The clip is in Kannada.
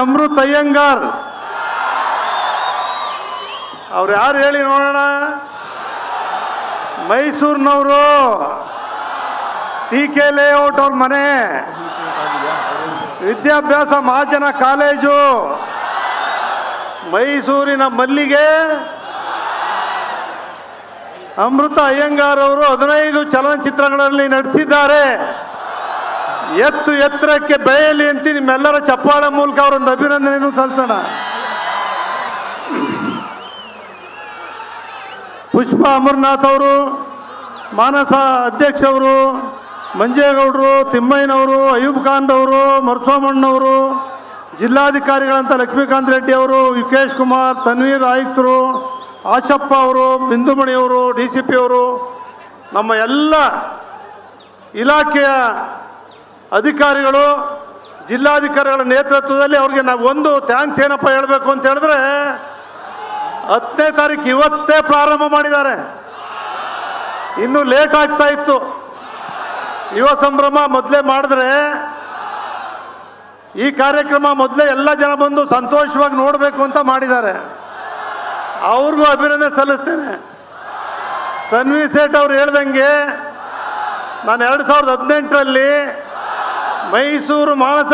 ಅಮೃತ್ ಅಯ್ಯಂಗಾರ್. ಅವ್ರು ಯಾರು ಹೇಳಿ ನೋಡೋಣ? ಮೈಸೂರಿನವರು. ಟಿ ಕೆ ಲೇಔಟ್ ಅವ್ರ ಮನೆ. ವಿದ್ಯಾಭ್ಯಾಸ ಮಹಾಜನ ಕಾಲೇಜು. ಮೈಸೂರಿನ ಮಲ್ಲಿಗೆ. ಅಮೃತ ಅಯ್ಯಂಗಾರ್ ಅವರು ಹದಿನೈದು ಚಲನಚಿತ್ರಗಳಲ್ಲಿ ನಟಿಸಿದ್ದಾರೆ. ಎತ್ತು ಎತ್ತರಕ್ಕೆ ಬೆಳೆಯಲಿ ಅಂತ ನಿಮ್ಮೆಲ್ಲರ ಚಪ್ಪಾಳ ಮೂಲಕ ಅವರೊಂದು ಅಭಿನಂದನೆಯನ್ನು ಸಲ್ಲಿಸೋಣ. ಪುಷ್ಪ ಅಮರ್ನಾಥ್ ಅವರು, ಮಾನಸ ಅಧ್ಯಕ್ಷವರು ಮಂಜೇಗೌಡರು, ತಿಮ್ಮಯ್ಯನವರು ಅಯೂಬ್ ಖಾನ್ ಅವರು ಮರುಸೋಮಣ್ಣವರು ಜಿಲ್ಲಾಧಿಕಾರಿಗಳಂತ ಲಕ್ಷ್ಮೀಕಾಂತ್ ರೆಡ್ಡಿ ಅವರು ಯುಕೇಶ್ ಕುಮಾರ್, ತನ್ವೀರ್ ಆಯುಕ್ತರು, ಆಶಪ್ಪ ಅವರು ಬಿಂದುಮಣಿಯವರು ಡಿ ಸಿ ಪಿ ಅವರು, ನಮ್ಮ ಎಲ್ಲ ಇಲಾಖೆಯ ಅಧಿಕಾರಿಗಳು, ಜಿಲ್ಲಾಧಿಕಾರಿಗಳ ನೇತೃತ್ವದಲ್ಲಿ ಅವ್ರಿಗೆ ನಾವು ಒಂದು ಥ್ಯಾಂಕ್ಸ್ ಏನಪ್ಪ ಹೇಳಬೇಕು ಅಂತ ಹೇಳಿದ್ರೆ, ಹತ್ತನೇ ತಾರೀಕು ಇವತ್ತೇ ಪ್ರಾರಂಭ ಮಾಡಿದ್ದಾರೆ. ಇನ್ನೂ ಲೇಟ್ ಆಗ್ತಾ ಇತ್ತು. ಯುವ ಸಂಭ್ರಮ ಮೊದಲೇ ಮಾಡಿದ್ರೆ, ಈ ಕಾರ್ಯಕ್ರಮ ಮೊದಲೇ ಎಲ್ಲ ಜನ ಬಂದು ಸಂತೋಷವಾಗಿ ನೋಡಬೇಕು ಅಂತ ಮಾಡಿದ್ದಾರೆ. ಅವ್ರಿಗೂ ಅಭಿನಂದನೆ ಸಲ್ಲಿಸ್ತೇನೆ. ತನ್ವಿ ಸೇಠ್ ಅವ್ರು ಹೇಳ್ದಂಗೆ, ನಾನು ಎರಡು ಸಾವಿರದ ಹದಿನೆಂಟರಲ್ಲಿ ಮೈಸೂರು ಮಾನಸ